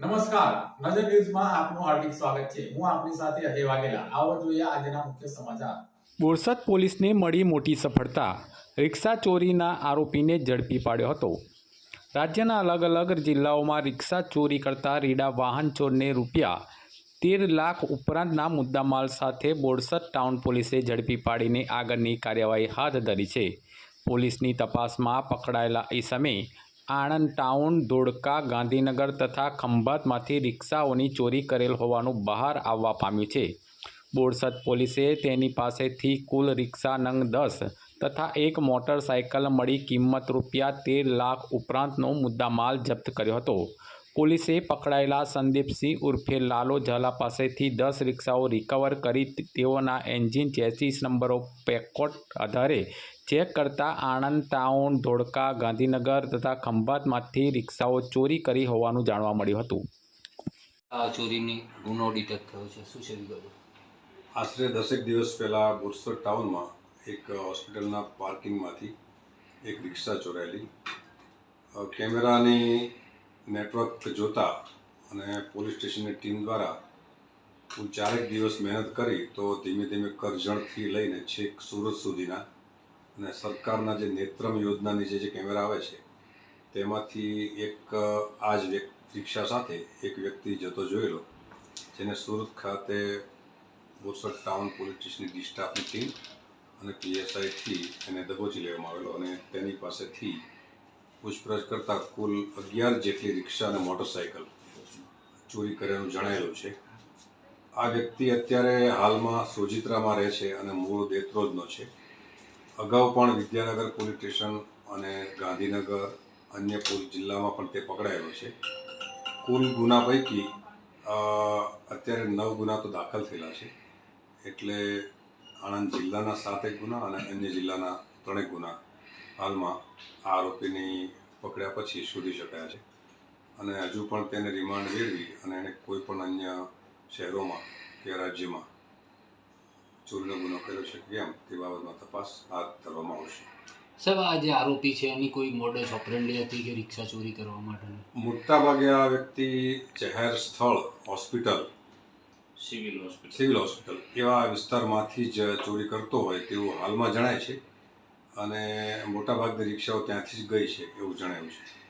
નમસ્કાર. નજર ન્યૂઝમાં આપનું હાર્દિક સ્વાગત છે. હું આપની સાથે અજય વાઘેલા. આવો જોઈએ આજના મુખ્ય સમાચાર. બોરસદ પોલીસને મળી મોટી સફળતા. રિક્ષા ચોરીના આરોપીને ઝડપી પાડ્યો હતો. રાજ્યના અલગ અલગ જિલ્લાઓમાં રિક્ષા ચોરી કરતા રીડા વાહન ચોરને રૂપિયા તેર લાખ ઉપરાંતના મુદ્દામાલ સાથે બોરસદ ટાઉન પોલીસે ઝડપી પાડીને આગળની કાર્યવાહી હાથ ધરી છે. પોલીસની તપાસમાં પકડાયેલા ઇસમે આણંદ ટાઉન, ધોળકા, ગાંધીનગર તથા ખંભાતમાંથી રિક્ષાઓની ચોરી કરેલ હોવાનું બહાર આવવા પામ્યું છે. બોરસદ પોલીસે તેની પાસેથી કુલ રિક્ષા નંગ દસ તથા એક મોટરસાયકલ મળી કિંમત રૂપિયા તેર લાખ ઉપરાંતનો મુદ્દામાલ જપ્ત કર્યો હતો. પોલીસે પકડાયેલા સંદીપસિંહ ઉર્ફે લાલો ઝાલા પાસેથી દસ રિક્ષાઓ રિકવર કરી તેઓના એન્જિન ચેસીસ નંબરો પેકોટ આધારે ચેક કરતા આણંદ ટાઉન ધોળકા ગાંધીનગર તથા ખંભાતમાંથી રિક્ષાઓ ચોરી કરી હોવાનું જાણવા મળ્યું હતું. આ ચોરીની ગુનો ડિટેક્ટ થયો છે. શું છે વિગતો? આશરે દસેક દિવસ પહેલાં બોરસદ ટાઉનમાં એક હોસ્પિટલના પાર્કિંગમાંથી એક રિક્ષા ચોરાયેલી. કેમેરાની નેટવર્ક જોતા અને પોલીસ સ્ટેશનની ટીમ દ્વારા હું ચારેક દિવસ મહેનત કરી તો ધીમે ધીમે કરજણથી લઈને છેક સુરત સુધીના અને સરકારના જે નેત્રમ યોજનાની જે જે કેમેરા આવે છે, તેમાંથી એક આ જ વ્યક્તિ રિક્ષા સાથે એક વ્યક્તિ જતો જોયેલો, જેને સુરત ખાતે બોરસદ ટાઉન પોલીસ સ્ટેશનની ડી ટીમ અને પીએસઆઈથી એને દબોચી લેવામાં આવેલો અને તેની પાસેથી પૂછપરછ કરતાં કુલ અગિયાર જેટલી રિક્ષા અને મોટરસાયકલ ચોરી કર્યાનું જણાયેલું છે. આ વ્યક્તિ અત્યારે હાલમાં સોજિત્રામાં રહે છે અને મૂળ દેત્રોજનો છે. અગાઉ પણ વિદ્યાનગર પોલીસ સ્ટેશન અને ગાંધીનગર અન્ય પોલીસ જિલ્લામાં પણ તે પકડાયેલો છે. કુલ ગુના પૈકી અત્યારે નવ ગુના તો દાખલ થયેલા છે. એટલે આણંદ જિલ્લાના સાતેક ગુના અને અન્ય જિલ્લાના ત્રણેક ગુના હાલમાં આ આરોપીની પકડ્યા પછી શોધી શકાયા છે. અને હજુ પણ તેને રિમાન્ડ મેળવી અને એને કોઈ પણ અન્ય શહેરોમાં કે રાજ્યમાં ચોરીનો ગુનો કર્યો છે કે કેમ? તે બાબતમાં તપાસ હાથ ધરવામાં આવશે. સાહેબ આ જે આરોપી છે એની કોઈ મોડસ ઓપરેન્ડી હતી કે રિક્ષા ચોરી કરવા માટે મોટાભાગે આ વ્યક્તિ જાહેર સ્થળ hospital civil hospital. Civil hospital એવા વિસ્તારમાંથી જ ચોરી કરતો હોય તેવું હાલમાં જણાય છે. અને મોટાભાગની રિક્ષાઓ ત્યાંથી જ ગઈ છે એવું જણાયું છે.